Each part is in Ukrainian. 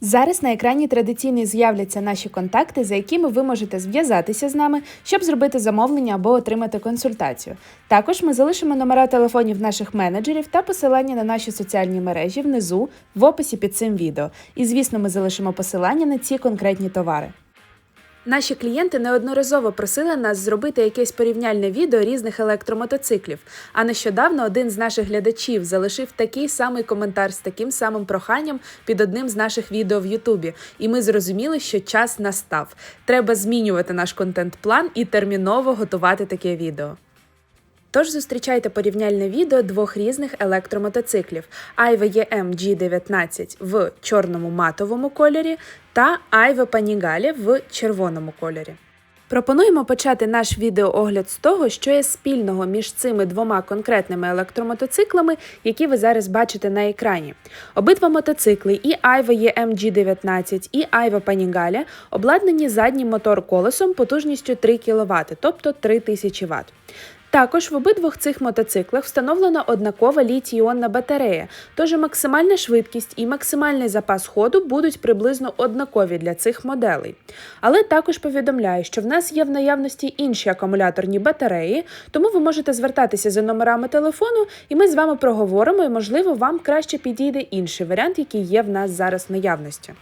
Зараз на екрані традиційно з'являться наші контакти, за якими ви можете зв'язатися з нами, щоб зробити замовлення або отримати консультацію. Також ми залишимо номера телефонів наших менеджерів та посилання на наші соціальні мережі внизу в описі під цим відео. І звісно, ми залишимо посилання на ці конкретні товари. Наші клієнти неодноразово просили нас зробити якесь порівняльне відео різних електромотоциклів. А нещодавно один з наших глядачів залишив такий самий коментар з таким самим проханням під одним з наших відео в Ютубі. І ми зрозуміли, що час настав. Треба змінювати наш контент-план і терміново готувати таке відео. Тож зустрічайте порівняльне відео двох різних електромотоциклів Aiva EM G19 в чорному матовому кольорі та Aiva Panigale в червоному кольорі. Пропонуємо почати наш відеоогляд з того, що є спільного між цими двома конкретними електромотоциклами, які ви зараз бачите на екрані. Обидва мотоцикли, і Aiva EM G19, і Aiva Panigale обладнані заднім мотор-колесом потужністю 3 кВт, тобто 3000 Вт. Також в обидвох цих мотоциклах встановлена однакова літій-іонна батарея, тож максимальна швидкість і максимальний запас ходу будуть приблизно однакові для цих моделей. Але також повідомляю, що в нас є в наявності інші акумуляторні батареї, тому ви можете звертатися за номерами телефону, і ми з вами проговоримо, і можливо вам краще підійде інший варіант, який є в нас зараз наявності.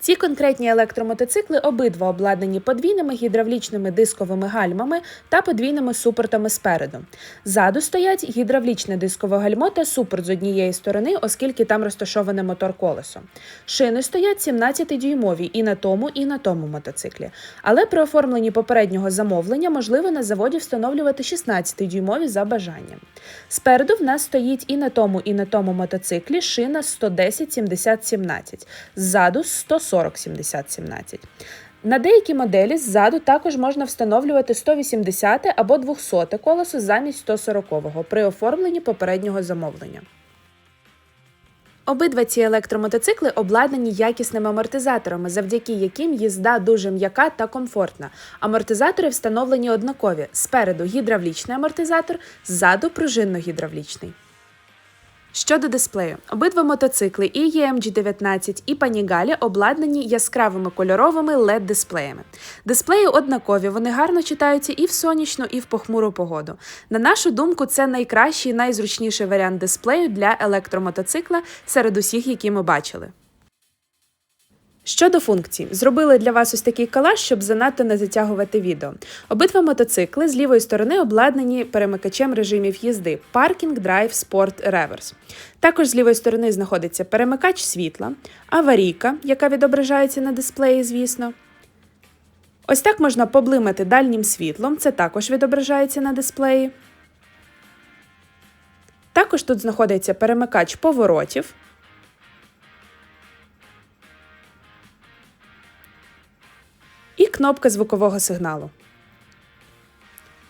Ці конкретні електромотоцикли обидва обладнані подвійними гідравлічними дисковими гальмами та подвійними супортами спереду. Ззаду стоять гідравлічне дискове гальмо та супорт з однієї сторони, оскільки там розташоване мотор колесо. Шини стоять 17-дюймові і на тому, і на тому мотоциклі. Але при оформленні попереднього замовлення можливо на заводі встановлювати 16-дюймові за бажанням. Спереду в нас стоїть і на тому, і на тому мотоциклі шина 110-70-17, ззаду 140-70-17. На деякі моделі ззаду також можна встановлювати 180 або 200 колесо замість 140-го при оформленні попереднього замовлення. Обидва ці електромотоцикли обладнані якісними амортизаторами, завдяки яким їзда дуже м'яка та комфортна. Амортизатори встановлені однакові: спереду гідравлічний амортизатор, ззаду пружинно-гідравлічний. Щодо дисплею, обидва мотоцикли і EMG19, і Panigale обладнані яскравими кольоровими LED-дисплеями. Дисплеї однакові, вони гарно читаються і в сонячну, і в похмуру погоду. На нашу думку, це найкращий найзручніший варіант дисплею для електромотоцикла серед усіх, які ми бачили. Щодо функцій, зробили для вас ось такий колаж, щоб занадто не затягувати відео. Обидва мотоцикли з лівої сторони обладнані перемикачем режимів їзди паркінг, драйв, спорт, реверс. Також з лівої сторони знаходиться перемикач світла, аварійка, яка відображається на дисплеї, звісно. Ось так можна поблимати дальнім світлом, це також відображається на дисплеї. Також тут знаходиться перемикач поворотів. І кнопка звукового сигналу.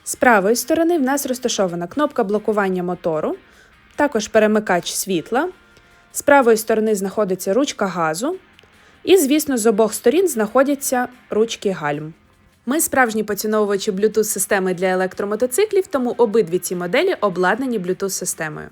З правої сторони в нас розташована кнопка блокування мотору, також перемикач світла. З правої сторони знаходиться ручка газу. І, звісно, з обох сторін знаходяться ручки гальм. Ми справжні поціновувачі Bluetooth-системи для електромотоциклів, тому обидві ці моделі обладнані Bluetooth-системою.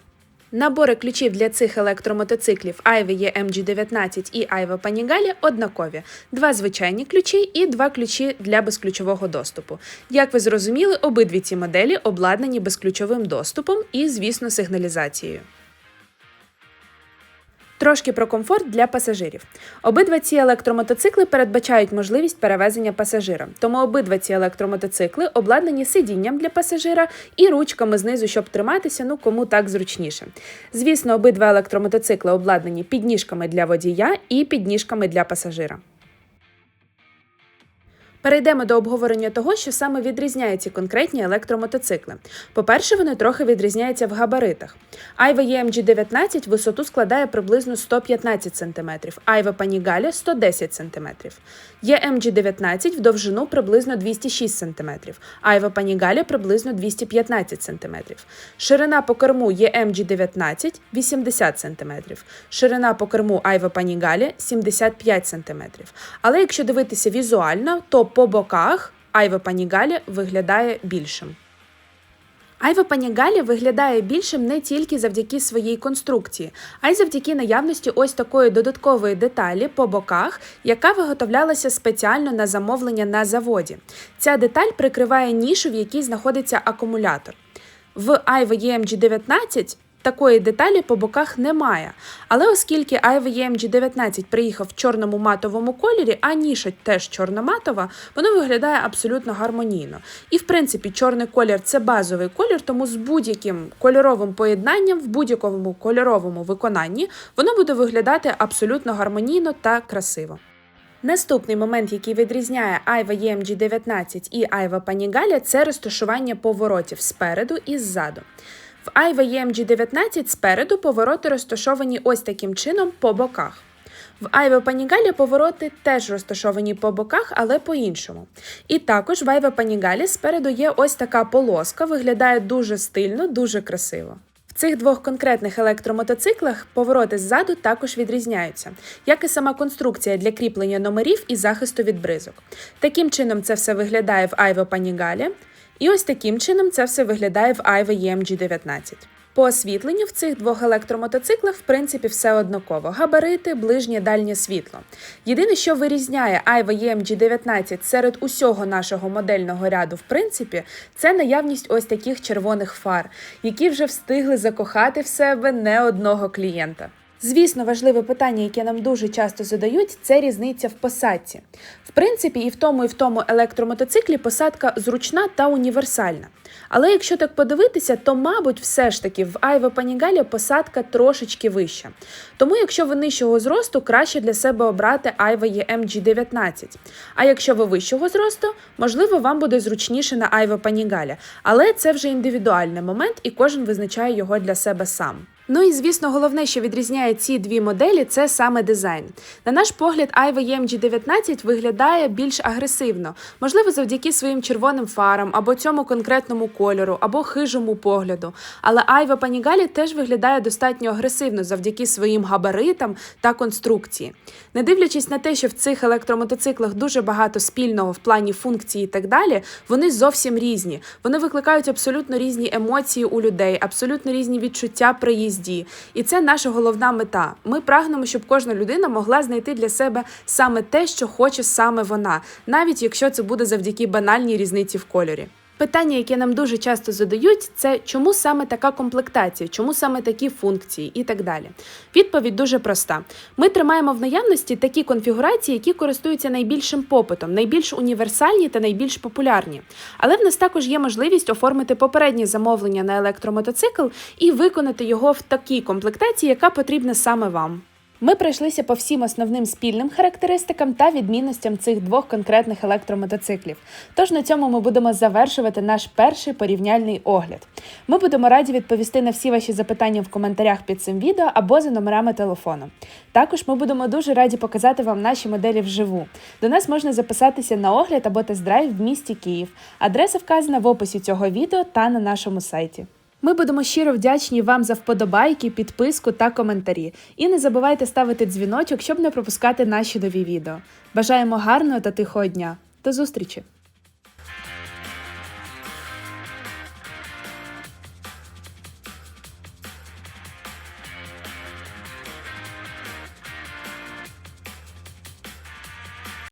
Набори ключів для цих електромотоциклів Aiva EMG19 і Айва Panigale однакові: два звичайні ключі і два ключі для безключового доступу. Як ви зрозуміли, обидві ці моделі обладнані безключовим доступом і, звісно, сигналізацією. Трошки про комфорт для пасажирів. Обидва ці електромотоцикли передбачають можливість перевезення пасажира, тому обидва ці електромотоцикли обладнані сидінням для пасажира і ручками знизу, щоб триматися, ну кому так зручніше. Звісно, обидва електромотоцикли обладнані підніжками для водія і підніжками для пасажира. Перейдемо до обговорення того, що саме відрізняє ці конкретні електромотоцикли. По-перше, вони трохи відрізняються в габаритах. Айва EMG 19 висоту складає приблизно 115 см, Айва Panigale – 110 см. EMG 19 в довжину приблизно 206 см, Айва Panigale – приблизно 215 см. Ширина по керму EMG 19 – 80 см. Ширина по керму Айва Panigale – 75 см. Але якщо дивитися візуально, то по боках Айва Panigale виглядає більшим. Айва Панігалі виглядає більшим не тільки завдяки своїй конструкції, а й завдяки наявності ось такої додаткової деталі по боках, яка виготовлялася спеціально на замовлення на заводі. Ця деталь прикриває нішу, в якій знаходиться акумулятор. В Aiva EMG 19 Такої деталі по боках немає. Але оскільки Aiva EMG 19 приїхав в чорному матовому кольорі, а ніша теж чорноматова, воно виглядає абсолютно гармонійно. І в принципі, чорний колір це базовий колір, тому з будь-яким кольоровим поєднанням в будь-якому кольоровому виконанні воно буде виглядати абсолютно гармонійно та красиво. Наступний момент, який відрізняє Aiva EMG 19 і Aiva Panigale, це розташування поворотів спереду і ззаду. В Aiva EMG 19 спереду повороти розташовані ось таким чином по боках. В Aiva Panigale повороти теж розташовані по боках, але по-іншому. І також в Aiva Panigale спереду є ось така полоска, виглядає дуже стильно, дуже красиво. В цих двох конкретних електромотоциклах повороти ззаду також відрізняються, як і сама конструкція для кріплення номерів і захисту від бризок. Таким чином це все виглядає в Aiva Panigale, і ось таким чином це все виглядає в Aiva EMG 19. По освітленню в цих двох електромотоциклах, в принципі, все однаково: габарити, ближнє дальнє світло. Єдине, що вирізняє Aiva EMG 19 серед усього нашого модельного ряду, в принципі, це наявність ось таких червоних фар, які вже встигли закохати в себе не одного клієнта. Звісно, важливе питання, яке нам дуже часто задають, це різниця в посадці. В принципі, і в тому, і в тому електромотоциклі посадка зручна та універсальна. Але якщо так подивитися, то, мабуть, все ж таки в Айва Панігалі посадка трошечки вища. Тому, якщо ви нижчого зросту, краще для себе обрати Айва EMG 19. А якщо ви вищого зросту, можливо, вам буде зручніше на Айва Панігалі. Але це вже індивідуальний момент, і кожен визначає його для себе сам. Ну і звісно, головне, що відрізняє ці дві моделі, це саме дизайн. На наш погляд, Aiva EMG 19 виглядає більш агресивно, можливо, завдяки своїм червоним фарам, або цьому конкретному кольору, або хижому погляду. Але Aiva Panigale теж виглядає достатньо агресивно завдяки своїм габаритам та конструкції. Не дивлячись на те, що в цих електромотоциклах дуже багато спільного в плані функції і так далі, вони зовсім різні. Вони викликають абсолютно різні емоції у людей, абсолютно різні відчуття при їзді. І це наша головна мета. Ми прагнемо, щоб кожна людина могла знайти для себе саме те, що хоче саме вона, навіть якщо це буде завдяки банальній різниці в кольорі. Питання, яке нам дуже часто задають, це чому саме така комплектація, чому саме такі функції і так далі. Відповідь дуже проста: ми тримаємо в наявності такі конфігурації, які користуються найбільшим попитом, найбільш універсальні та найбільш популярні. Але в нас також є можливість оформити попереднє замовлення на електромотоцикл і виконати його в такій комплектації, яка потрібна саме вам. Ми пройшлися по всім основним спільним характеристикам та відмінностям цих двох конкретних електромотоциклів. Тож на цьому ми будемо завершувати наш перший порівняльний огляд. Ми будемо раді відповісти на всі ваші запитання в коментарях під цим відео або за номерами телефону. Також ми будемо дуже раді показати вам наші моделі вживу. До нас можна записатися на огляд або тест-драйв в місті Київ. Адреса вказана в описі цього відео та на нашому сайті. Ми будемо щиро вдячні вам за вподобайки, підписку та коментарі. І не забувайте ставити дзвіночок, щоб не пропускати наші нові відео. Бажаємо гарного та тихого дня. До зустрічі!